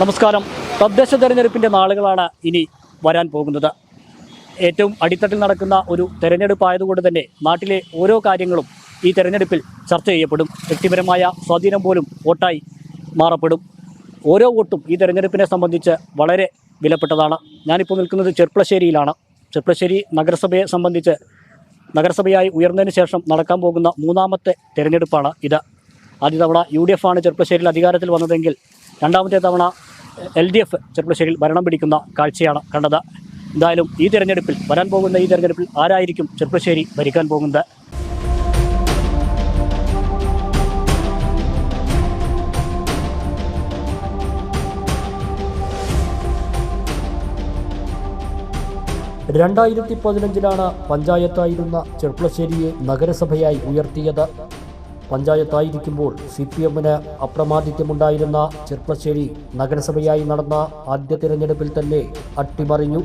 നമസ്കാരം. തദ്ദേശ തെരഞ്ഞെടുപ്പിന്റെ നാളുകളാണ് ഇനി വരാൻ പോകുന്നത്. ഏറ്റവും അടിത്തട്ടിൽ നടക്കുന്ന ഒരു തെരഞ്ഞെടുപ്പ് ആയതുകൊണ്ട് തന്നെ നാട്ടിലെ ഓരോ കാര്യങ്ങളും ഈ തെരഞ്ഞെടുപ്പിൽ ചർച്ച ചെയ്യപ്പെടും. വ്യക്തിപരമായ സ്വാധീനം പോലും വോട്ടായി മാറപ്പെടും. ഓരോ വോട്ടും ഈ തെരഞ്ഞെടുപ്പിനെ സംബന്ധിച്ച് വളരെ വിലപ്പെട്ടതാണ്. ഞാനിപ്പോൾ നിൽക്കുന്നത് ചെർപ്പളശ്ശേരിയിലാണ്. ചെർപ്പളശ്ശേരി നഗരസഭയെ സംബന്ധിച്ച് നഗരസഭയായി ഉയർന്നതിന് ശേഷം നടക്കാൻ പോകുന്ന മൂന്നാമത്തെ തെരഞ്ഞെടുപ്പാണ് ഇത്. ആദ്യ തവണ യു ഡി എഫ് ആണ് ചെർപ്പശ്ശേരിയിൽ അധികാരത്തിൽ വന്നതെങ്കിൽ രണ്ടാമത്തെ തവണ എൽ ഡി എഫ് ചെറുപ്പശ്ശേരിയിൽ ഭരണം പിടിക്കുന്ന കാഴ്ചയാണ് കണ്ടത്. എന്തായാലും ഈ തിരഞ്ഞെടുപ്പിൽ വരാൻ പോകുന്ന ഈ തിരഞ്ഞെടുപ്പിൽ ആരായിരിക്കും ചെറുപ്പശ്ശേരി ഭരിക്കാൻ പോകുന്നത്? രണ്ടായിരത്തി പതിനഞ്ചിലാണ് പഞ്ചായത്തായിരുന്ന ചെർപ്പളശ്ശേരിയെ നഗരസഭയായി ഉയർത്തിയത് പഞ്ചായത്തായിരിക്കുമ്പോൾ സി പി എമ്മിന് അപ്രമാദിത്യമുണ്ടായിരുന്ന ചെർപ്പശ്ശേരി നഗരസഭയായി നടന്ന ആദ്യ തിരഞ്ഞെടുപ്പിൽ തന്നെ അട്ടിമറിഞ്ഞു.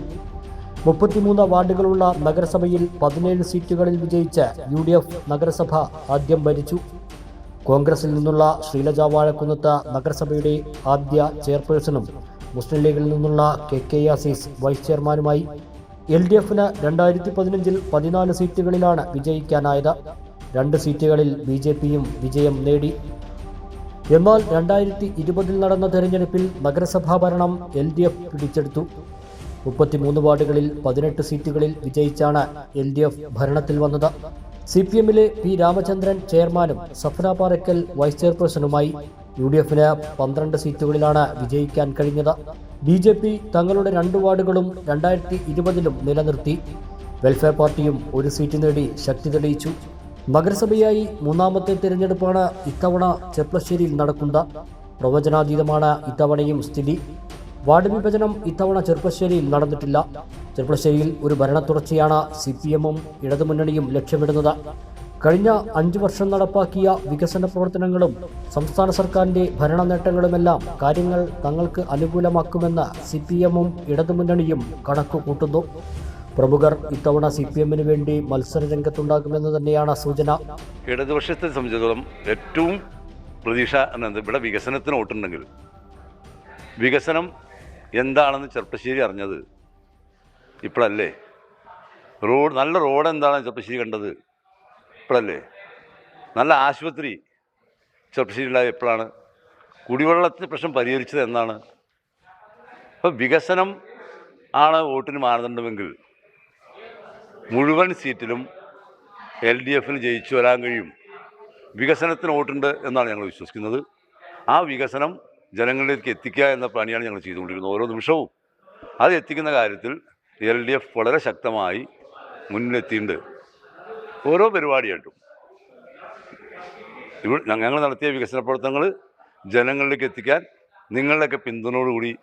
മുപ്പത്തിമൂന്ന് വാർഡുകളുള്ള നഗരസഭയിൽ പതിനേഴ് സീറ്റുകളിൽ വിജയിച്ച യു ഡി എഫ് നഗരസഭ ആദ്യം ഭരിച്ചു. കോൺഗ്രസിൽ നിന്നുള്ള ശ്രീലജ വാഴക്കുന്നത്ത് നഗരസഭയുടെ ആദ്യ ചെയർപേഴ്സണും മുസ്ലിം ലീഗിൽ നിന്നുള്ള കെ കെ ആസീസ് വൈസ് ചെയർമാനുമായി. എൽ ഡി എഫിന് രണ്ടായിരത്തി പതിനഞ്ചിൽ പതിനാല് സീറ്റുകളിലാണ് വിജയിക്കാനായത്. രണ്ട് സീറ്റുകളിൽ ബി ജെ പിയും വിജയം നേടി. എന്നാൽ രണ്ടായിരത്തി ഇരുപതിൽ നടന്ന തെരഞ്ഞെടുപ്പിൽ നഗരസഭാ ഭരണം എൽ ഡി എഫ് പിടിച്ചെടുത്തു. മുപ്പത്തിമൂന്ന് വാർഡുകളിൽ പതിനെട്ട് സീറ്റുകളിൽ വിജയിച്ചാണ് എൽ ഡി എഫ് ഭരണത്തിൽ വന്നത്. സി പി എമ്മിലെ പി രാമചന്ദ്രൻ ചെയർമാനും സഫന പാറയ്ക്കൽ വൈസ് ചെയർപേഴ്സണുമായി യു ഡി എഫിന് പന്ത്രണ്ട് സീറ്റുകളിലാണ് വിജയിക്കാൻ കഴിഞ്ഞത്. ബി ജെ പി തങ്ങളുടെ രണ്ട് വാർഡുകളും രണ്ടായിരത്തി ഇരുപതിലും നിലനിർത്തി. വെൽഫെയർ പാർട്ടിയും ഒരു സീറ്റ് നേടി ശക്തി തെളിയിച്ചു. നഗരസഭയായി മൂന്നാമത്തെ തിരഞ്ഞെടുപ്പാണ് ഇത്തവണ ചെപ്ലശ്ശേരിയിൽ നടക്കുന്നത്. പ്രവചനാതീതമാണ് ഇത്തവണയും സ്ഥിതി. വാർഡ് വിഭജനം ഇത്തവണ ചെർപ്പശ്ശേരിയിൽ നടന്നിട്ടില്ല. ചെർപ്പശ്ശേരിയിൽ ഒരു ഭരണത്തുടർച്ചയാണ് സി പി എമ്മും ഇടതുമുന്നണിയും ലക്ഷ്യമിടുന്നത്. കഴിഞ്ഞ അഞ്ചു വർഷം നടപ്പാക്കിയ വികസന പ്രവർത്തനങ്ങളും സംസ്ഥാന സർക്കാരിന്റെ ഭരണ നേട്ടങ്ങളുമെല്ലാം കാര്യങ്ങൾ തങ്ങൾക്ക് അനുകൂലമാക്കുമെന്ന് സി പി എമ്മും ഇടതുമുന്നണിയും കണക്ക് കൂട്ടുന്നു പ്രമുഖർ ഇത്തവണ സി പി എമ്മിന് വേണ്ടി മത്സര രംഗത്തുണ്ടാകുമെന്ന് തന്നെയാണ് സൂചന. ഇടതുപക്ഷത്തെ സംബന്ധിച്ചിടത്തോളം ഏറ്റവും പ്രതീക്ഷ എന്നത് ഇവിടെ വികസനത്തിന് വോട്ടുണ്ടെങ്കിൽ വികസനം എന്താണെന്ന് ചെറുപ്പശ്ശേരി അറിഞ്ഞത് ഇപ്പോഴല്ലേ? റോഡ് നല്ല റോഡ് എന്താണെന്ന് ചെറുപ്പശ്ശേരി കണ്ടത് ഇപ്പോഴല്ലേ? നല്ല ആശുപത്രി ചെറുപ്പശ്ശേരിയിലായ എപ്പോഴാണ് കുടിവെള്ളത്തിന് പ്രശ്നം പരിഹരിച്ചത് എന്നാണ്. അപ്പോൾ വികസനം ആണ് വോട്ടിന് മാനദണ്ഡമെങ്കിൽ മുഴുവൻ സീറ്റിലും എൽ ഡി എഫിന് ജയിച്ചു വരാൻ കഴിയും. വികസനത്തിന് വോട്ടുണ്ട് എന്നാണ് ഞങ്ങൾ വിശ്വസിക്കുന്നത്. ആ വികസനം ജനങ്ങളിലേക്ക് എത്തിക്കുക എന്ന പണിയാണ് ഞങ്ങൾ ചെയ്തുകൊണ്ടിരിക്കുന്നത് ഓരോ നിമിഷവും. അത് എത്തിക്കുന്ന കാര്യത്തിൽ എൽ ഡി എഫ് വളരെ ശക്തമായി മുന്നിലെത്തിയിട്ടുണ്ട്. ഓരോ പരിപാടിയായിട്ടും. ഇവ ഞങ്ങൾ നടത്തിയ വികസന പ്രവർത്തനങ്ങൾ ജനങ്ങളിലേക്ക് എത്തിക്കാൻ നിങ്ങളുടെയൊക്കെ പിന്തുണയോടുകൂടി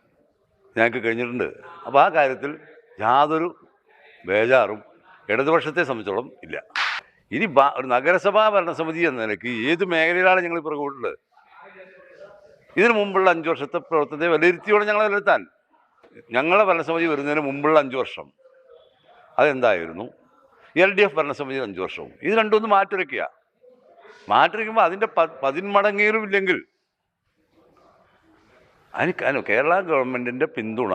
ഞങ്ങൾക്ക് കഴിഞ്ഞിട്ടുണ്ട്. അപ്പോൾ ആ കാര്യത്തിൽ യാതൊരു ബേജാറും ഇടതുപക്ഷത്തെ സംബന്ധിച്ചോളം ഇല്ല. ഇനി ഒരു നഗരസഭാ ഭരണസമിതി എന്ന നിലയ്ക്ക് ഏത് മേഖലയിലാണ് ഞങ്ങൾ പുറകോട്ടുള്ളത്? ഇതിനു മുമ്പുള്ള അഞ്ച് വർഷത്തെ പ്രവർത്തനത്തെ വിലയിരുത്തിയോടെ ഞങ്ങളെ വിലയിരുത്താൻ ഞങ്ങളെ ഭരണസമിതി വരുന്നതിന് മുമ്പുള്ള അഞ്ച് വർഷം. അതെന്തായിരുന്നു? എൽ ഡി എഫ് ഭരണസമിതി അഞ്ച് വർഷവും. ഇത് രണ്ടുമൊന്ന് മാറ്റി വയ്ക്കുമ്പോൾ അതിന്റെ പ പതിന്മടങ്ങേലും ഇല്ലെങ്കിൽ അതിന് കേരള ഗവൺമെന്റിന്റെ പിന്തുണ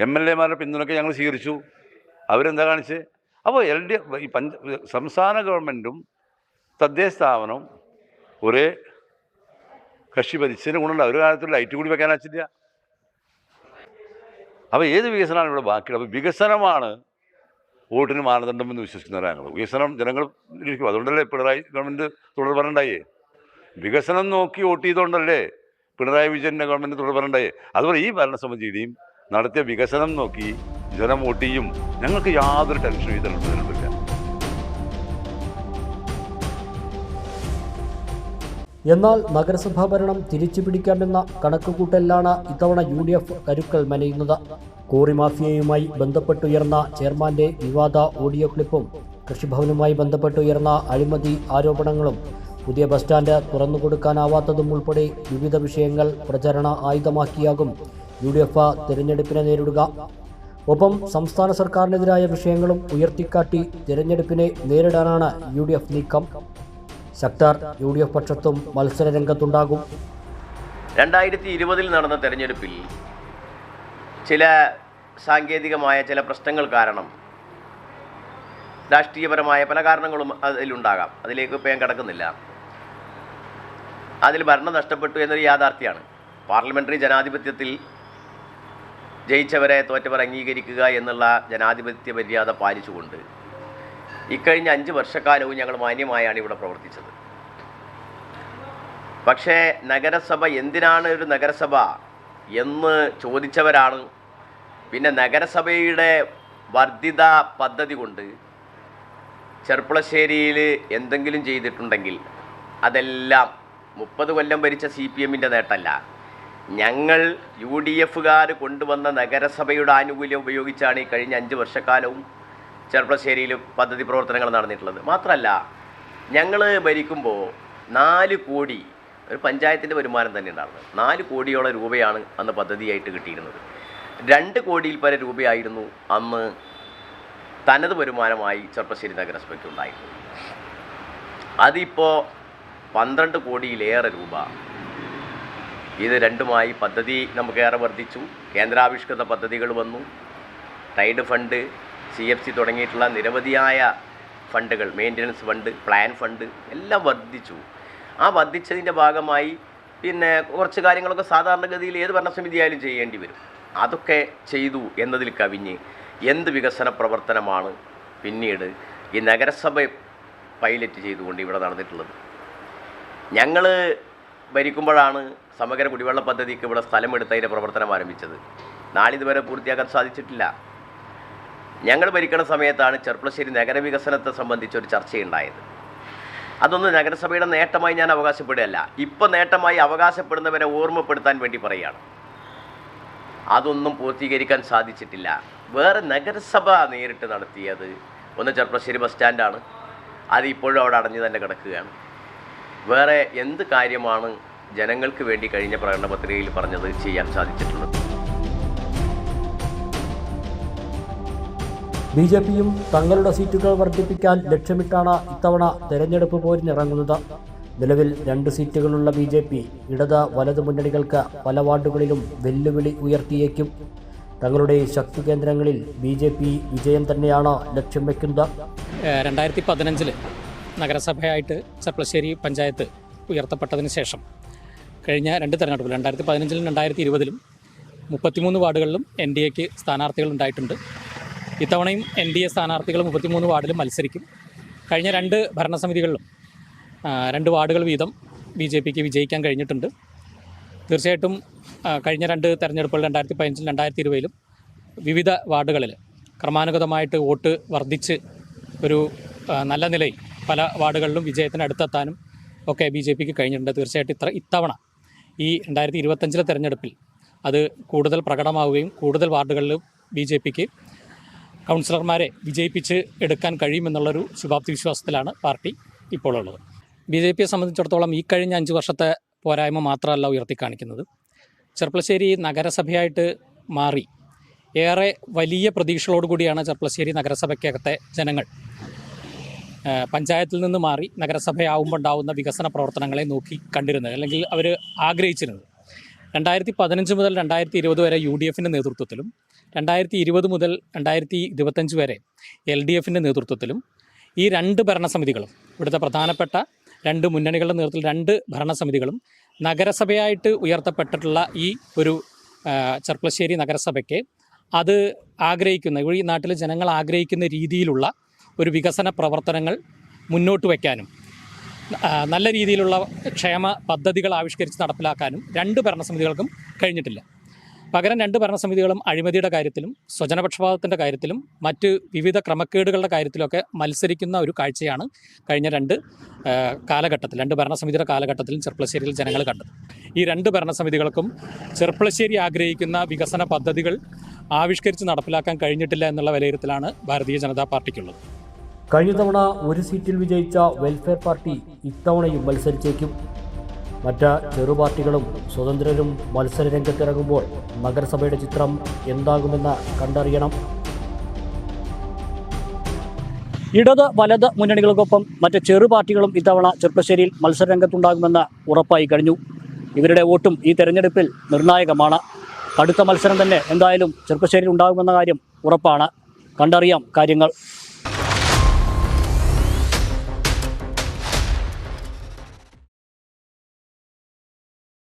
എം എൽ എമാരുടെ പിന്തുണയൊക്കെ ഞങ്ങൾ സ്വീകരിച്ചു. അവരെന്താ കാണിച്ച് അപ്പോൾ എൽ ഡി എഫ് ഈ പഞ്ച സംസ്ഥാന ഗവൺമെന്റും തദ്ദേശ സ്ഥാപനവും ഒരേ കക്ഷി ഭരിച്ചതിന് ഗുണമുണ്ട്. ഒരു കാലത്തിൽ ലൈറ്റ് കൂടി വെക്കാൻ വെച്ചില്ല അപ്പോൾ ഏത് വികസനമാണ് ഇവിടെ ബാക്കിയുള്ളത്? അപ്പോൾ വികസനമാണ് വോട്ടിന് മാനദണ്ഡമെന്ന് വിശ്വസിക്കുന്നവരാണ് വികസനം ജനങ്ങൾ ഇരിക്കും. അതുകൊണ്ടല്ലേ പിണറായി ഗവൺമെന്റ് തുടർ ഭരണമുണ്ടായേ വികസനം നോക്കി വോട്ട് ചെയ്തുകൊണ്ടല്ലേ പിണറായി വിജയന്റെ ഗവൺമെന്റ് തുടർ ഭരണമുണ്ടായേ അതുപോലെ ഈ ഭരണസമിതിയുടെയും നടത്തിയ വികസനം നോക്കി ജനം ഓട്ടിയും ഞങ്ങൾക്ക് യാതൊരു ടെൻഷനും ഇതിൽ തെരഞ്ഞെടുപ്പില്ല എന്നാൽ നഗരസഭാ ഭരണം തിരിച്ചു പിടിക്കാമെന്ന കണക്കുകൂട്ടലിലാണ് ഇത്തവണ യു ഡി എഫ് കരുക്കൾ മെനയുന്നത്. കോറി മാഫിയയുമായി ബന്ധപ്പെട്ടുയർന്ന ചെയർമാന്റെ വിവാദ ഓഡിയോ ക്ലിപ്പും കൃഷിഭവനുമായി ബന്ധപ്പെട്ടുയർന്ന അഴിമതി ആരോപണങ്ങളും പുതിയ ബസ് സ്റ്റാൻഡ് തുറന്നുകൊടുക്കാനാവാത്തതും ഉൾപ്പെടെ വിവിധ വിഷയങ്ങൾ പ്രചരണ ആയുധമാക്കിയാകും. യു ഡി എഫ് തിരഞ്ഞെടുപ്പിനെ നേരിടുക. ഒപ്പം സംസ്ഥാന സർക്കാരിനെതിരായ വിഷയങ്ങളും ഉയർത്തിക്കാട്ടി തിരഞ്ഞെടുപ്പിനെ നേരിടാനാണ് യു ഡി എഫ് നീക്കം. ശക്തർ യു ഡി എഫ് പക്ഷത്തും മത്സര രംഗത്തുണ്ടാകും രണ്ടായിരത്തി ഇരുപതിൽ നടന്ന തെരഞ്ഞെടുപ്പിൽ ചില സാങ്കേതികമായ ചില പ്രശ്നങ്ങൾ കാരണം രാഷ്ട്രീയപരമായ പല കാരണങ്ങളും അതിലുണ്ടാകാം. അതിലേക്ക് ഇപ്പോൾ ഞാൻ കിടക്കുന്നില്ല. അതിൽ ഭരണം നഷ്ടപ്പെട്ടു എന്നൊരു യാഥാർത്ഥ്യമാണ്. പാർലമെന്ററി ജനാധിപത്യത്തിൽ ജയിച്ചവരെ തോറ്റവർ അംഗീകരിക്കുക എന്നുള്ള ജനാധിപത്യ മര്യാദ പാലിച്ചുകൊണ്ട് ഇക്കഴിഞ്ഞ അഞ്ച് വർഷക്കാലവും ഞങ്ങൾ മാന്യമായാണ് ഇവിടെ പ്രവർത്തിച്ചത്. പക്ഷേ നഗരസഭ എന്തിനാണ് ഒരു നഗരസഭ എന്ന് ചോദിച്ചവരാണ്. പിന്നെ നഗരസഭയുടെ വർദ്ധിത പദ്ധതി കൊണ്ട് ചെർപ്പുളശ്ശേരിയിൽ എന്തെങ്കിലും ചെയ്തിട്ടുണ്ടെങ്കിൽ അതെല്ലാം മുപ്പത് കൊല്ലം ഭരിച്ച സി പി എമ്മിന്റെ നേട്ടമല്ല. ഞങ്ങൾ യു ഡി എഫുകാർ കൊണ്ടുവന്ന നഗരസഭയുടെ ആനുകൂല്യം ഉപയോഗിച്ചാണ് ഈ കഴിഞ്ഞ അഞ്ച് വർഷക്കാലവും ചെറുപ്പശ്ശേരിയിൽ പദ്ധതി പ്രവർത്തനങ്ങൾ നടന്നിട്ടുള്ളത്. മാത്രമല്ല ഞങ്ങൾ ഭരിക്കുമ്പോൾ നാല് കോടി ഒരു പഞ്ചായത്തിന്റെ വരുമാനം തന്നെ ഉണ്ടായിരുന്നത്. നാല് കോടിയോളം രൂപയാണ് അന്ന് പദ്ധതിയായിട്ട് കിട്ടിയിരുന്നത്. രണ്ട് കോടിയിൽ പല രൂപയായിരുന്നു അന്ന് തനത് വരുമാനമായി ചെറുപ്പശ്ശേരി നഗരസഭയ്ക്ക് ഉണ്ടായിരുന്നത്. അതിപ്പോൾ പന്ത്രണ്ട് കോടിയിലേറെ രൂപ ഇത് രണ്ടുമായി പദ്ധതി നമുക്കേറെ വർദ്ധിച്ചു. കേന്ദ്രാവിഷ്കൃത പദ്ധതികൾ വന്നു. Tied fund C F C തുടങ്ങിയിട്ടുള്ള നിരവധിയായ ഫണ്ടുകൾ മെയിന്റനൻസ് ഫണ്ട് പ്ലാൻ ഫണ്ട് എല്ലാം വർദ്ധിച്ചു. ആ വർദ്ധിച്ചതിന്റെ ഭാഗമായി പിന്നെ കുറച്ച് കാര്യങ്ങളൊക്കെ സാധാരണഗതിയിൽ ഏത് ഭരണസമിതി ആയാലും ചെയ്യേണ്ടി വരും. അതൊക്കെ ചെയ്തു എന്നതിൽ കവിഞ്ഞ് എന്ത് വികസന പ്രവർത്തനമാണ് പിന്നീട് ഈ നഗരസഭ പൈലറ്റ് ചെയ്തുകൊണ്ട് ഇവിടെ നടന്നിട്ടുള്ളത്. ഞങ്ങൾ ഭരിക്കുമ്പോഴാണ് സമഗ്ര കുടിവെള്ള പദ്ധതിക്ക് ഇവിടെ സ്ഥലമെടുത്തതിന്റെ പ്രവർത്തനം ആരംഭിച്ചത്. നാളിതുവരെ പൂർത്തിയാക്കാൻ സാധിച്ചിട്ടില്ല. ഞങ്ങൾ ഭരിക്കുന്ന സമയത്താണ് ചെർപ്പളശ്ശേരി നഗരവികസനത്തെ സംബന്ധിച്ച് ഒരു ചർച്ചയുണ്ടായത്. അതൊന്നും നഗരസഭയുടെ നേട്ടമായി ഞാൻ അവകാശപ്പെടുകയല്ല ഇപ്പോൾ നേട്ടമായി അവകാശപ്പെടുന്നവരെ ഓർമ്മപ്പെടുത്താൻ വേണ്ടി പറയുകയാണ്. അതൊന്നും പൂർത്തീകരിക്കാൻ സാധിച്ചിട്ടില്ല. വേറെ നഗരസഭ നേരിട്ട് നടത്തിയത് ഒന്ന് ചെർപ്പശ്ശേരി ബസ് സ്റ്റാൻഡാണ്. അത് ഇപ്പോഴും അവിടെ അടഞ്ഞു തന്നെ കിടക്കുകയാണ്. വേറെ എന്ത് കാര്യമാണ് ജനങ്ങൾക്ക് വേണ്ടി കഴിഞ്ഞ പ്രകടന പത്രികയിൽ പറഞ്ഞത് ചെയ്യാൻ സാധിച്ചിട്ടുള്ളത്? ബി ജെ പിയും തങ്ങളുടെ സീറ്റുകൾ വർദ്ധിപ്പിക്കാൻ ലക്ഷ്യമിട്ടാണ് ഇത്തവണ തെരഞ്ഞെടുപ്പ് പോരിനിറങ്ങുന്നത്. നിലവിൽ രണ്ട് സീറ്റുകളുള്ള ബി ജെ പി ഇടത് വലത് മുന്നണികൾക്ക് പല വാർഡുകളിലും വെല്ലുവിളി ഉയർത്തിയേക്കും. തങ്ങളുടെ ശക്തി കേന്ദ്രങ്ങളിൽ ബി ജെ പി വിജയം തന്നെയാണ് ലക്ഷ്യം വയ്ക്കുന്നത് രണ്ടായിരത്തി പതിനഞ്ചിൽ നഗരസഭയായിട്ട് ചെർപ്പളശ്ശേരി പഞ്ചായത്ത് ഉയർത്തപ്പെട്ടതിന് ശേഷം കഴിഞ്ഞ രണ്ട് തെരഞ്ഞെടുപ്പിൽ രണ്ടായിരത്തി പതിനഞ്ചിലും രണ്ടായിരത്തി ഇരുപതിലും മുപ്പത്തിമൂന്ന് വാർഡുകളിലും എൻ ഡി എക്ക് സ്ഥാനാർത്ഥികൾ ഉണ്ടായിട്ടുണ്ട്. ഇത്തവണയും എൻ ഡി എ സ്ഥാനാർത്ഥികൾ മുപ്പത്തിമൂന്ന് വാർഡിലും മത്സരിക്കും. കഴിഞ്ഞ രണ്ട് ഭരണസമിതികളിലും രണ്ട് വാർഡുകൾ വീതം ബി ജെ പിക്ക് വിജയിക്കാൻ കഴിഞ്ഞിട്ടുണ്ട്. തീർച്ചയായിട്ടും കഴിഞ്ഞ രണ്ട് തെരഞ്ഞെടുപ്പുകൾ രണ്ടായിരത്തി പതിനഞ്ചിലും രണ്ടായിരത്തി ഇരുപതിലും വിവിധ വാർഡുകളിൽ ക്രമാനുഗതമായിട്ട് വോട്ട് വർദ്ധിച്ച് ഒരു നല്ല നിലയിൽ പല വാർഡുകളിലും വിജയത്തിന് അടുത്തെത്താനും ഒക്കെ ബി ജെ പിക്ക് കഴിഞ്ഞിട്ടുണ്ട്. തീർച്ചയായിട്ടും ഇത്ര ഇത്തവണ ഈ രണ്ടായിരത്തി ഇരുപത്തഞ്ചിലെ തെരഞ്ഞെടുപ്പിൽ അത് കൂടുതൽ പ്രകടമാവുകയും കൂടുതൽ വാർഡുകളിലും ബി ജെ പിക്ക് കൗൺസിലർമാരെ വിജയിപ്പിച്ച് എടുക്കാൻ കഴിയുമെന്നുള്ളൊരു ശുഭാപ്തി വിശ്വാസത്തിലാണ് പാർട്ടി ഇപ്പോൾ ഉള്ളത് ബി ജെ പിയെ സംബന്ധിച്ചിടത്തോളം ഈ കഴിഞ്ഞ അഞ്ച് വർഷത്തെ പോരായ്മ മാത്രമല്ല ഉയർത്തി കാണിക്കുന്നത് ചെർപ്പളശ്ശേരി നഗരസഭയായിട്ട് മാറി ഏറെ വലിയ പ്രതീക്ഷകളോടുകൂടിയാണ് ചെർപ്പളശ്ശേരി നഗരസഭയ്ക്കകത്തെ ജനങ്ങൾ പഞ്ചായത്തിൽ നിന്ന് മാറി നഗരസഭയാവുമ്പോൾ ഉണ്ടാവുന്ന വികസന പ്രവർത്തനങ്ങളെ നോക്കി കണ്ടിരുന്നത് അല്ലെങ്കിൽ അവർ ആഗ്രഹിച്ചിരുന്നത്. രണ്ടായിരത്തി പതിനഞ്ച് മുതൽ രണ്ടായിരത്തി ഇരുപത് വരെ യു ഡി എഫിന്റെ നേതൃത്വത്തിലും രണ്ടായിരത്തി ഇരുപത് മുതൽ രണ്ടായിരത്തി ഇരുപത്തഞ്ച് വരെ എൽ ഡി എഫിന്റെ നേതൃത്വത്തിലും ഈ രണ്ട് ഭരണസമിതികളും ഇവിടുത്തെ പ്രധാനപ്പെട്ട രണ്ട് മുന്നണികളുടെ നേതൃത്വത്തിൽ രണ്ട് ഭരണസമിതികളും നഗരസഭയായിട്ട് ഉയർത്തപ്പെട്ടിട്ടുള്ള ഈ ഒരു ചെർപ്പളശ്ശേരി നഗരസഭയ്ക്ക് അത് ആഗ്രഹിക്കുന്ന ഈ നാട്ടിലെ ജനങ്ങൾ ആഗ്രഹിക്കുന്ന രീതിയിലുള്ള ഒരു വികസന പ്രവർത്തനങ്ങൾ മുന്നോട്ട് വയ്ക്കാനും നല്ല രീതിയിലുള്ള ക്ഷേമ പദ്ധതികൾ ആവിഷ്കരിച്ച് നടപ്പിലാക്കാനും രണ്ട് ഭരണസമിതികൾക്കും കഴിഞ്ഞിട്ടില്ല. പകരം രണ്ട് ഭരണസമിതികളും അഴിമതിയുടെ കാര്യത്തിലും സ്വജനപക്ഷപാതത്തിന്റെ കാര്യത്തിലും മറ്റ് വിവിധ ക്രമക്കേടുകളുടെ കാര്യത്തിലൊക്കെ മത്സരിക്കുന്ന ഒരു കാഴ്ചയാണ് കഴിഞ്ഞ രണ്ട് കാലഘട്ടത്തിൽ രണ്ട് ഭരണസമിതിയുടെ കാലഘട്ടത്തിലും ചെർപ്പളശ്ശേരിയിൽ ജനങ്ങൾ കണ്ടത്. ഈ രണ്ട് ഭരണസമിതികൾക്കും ചെർപ്പളശ്ശേരി ആഗ്രഹിക്കുന്ന വികസന പദ്ധതികൾ ആവിഷ്കരിച്ച് നടപ്പിലാക്കാൻ കഴിഞ്ഞിട്ടില്ല എന്നുള്ള വിലയിരുത്തലാണ് ഭാരതീയ ജനതാ പാർട്ടിക്കുള്ളത്. കഴിഞ്ഞ തവണ ഒരു സീറ്റിൽ വിജയിച്ച വെൽഫെയർ പാർട്ടി ഇത്തവണയും മത്സരിച്ചേക്കും. മറ്റ് ചെറുപാർട്ടികളും സ്വതന്ത്രരും മത്സര രംഗത്തിറങ്ങുമ്പോൾ നഗരസഭയുടെ ചിത്രം എന്താകുമെന്ന് കണ്ടറിയണം. ഇടത് വലത് മുന്നണികൾക്കൊപ്പം മറ്റ് ചെറു പാർട്ടികളും ഇത്തവണ ചെറുപ്പശ്ശേരിയിൽ മത്സരരംഗത്തുണ്ടാകുമെന്ന് ഉറപ്പായി കഴിഞ്ഞു. ഇവരുടെ വോട്ടും ഈ തെരഞ്ഞെടുപ്പിൽ നിർണായകമാണ്. കടുത്ത മത്സരം തന്നെ എന്തായാലും ചെറുപ്പശ്ശേരിയിൽ ഉണ്ടാകുമെന്ന കാര്യം ഉറപ്പാണ്. കണ്ടറിയാം കാര്യങ്ങൾ.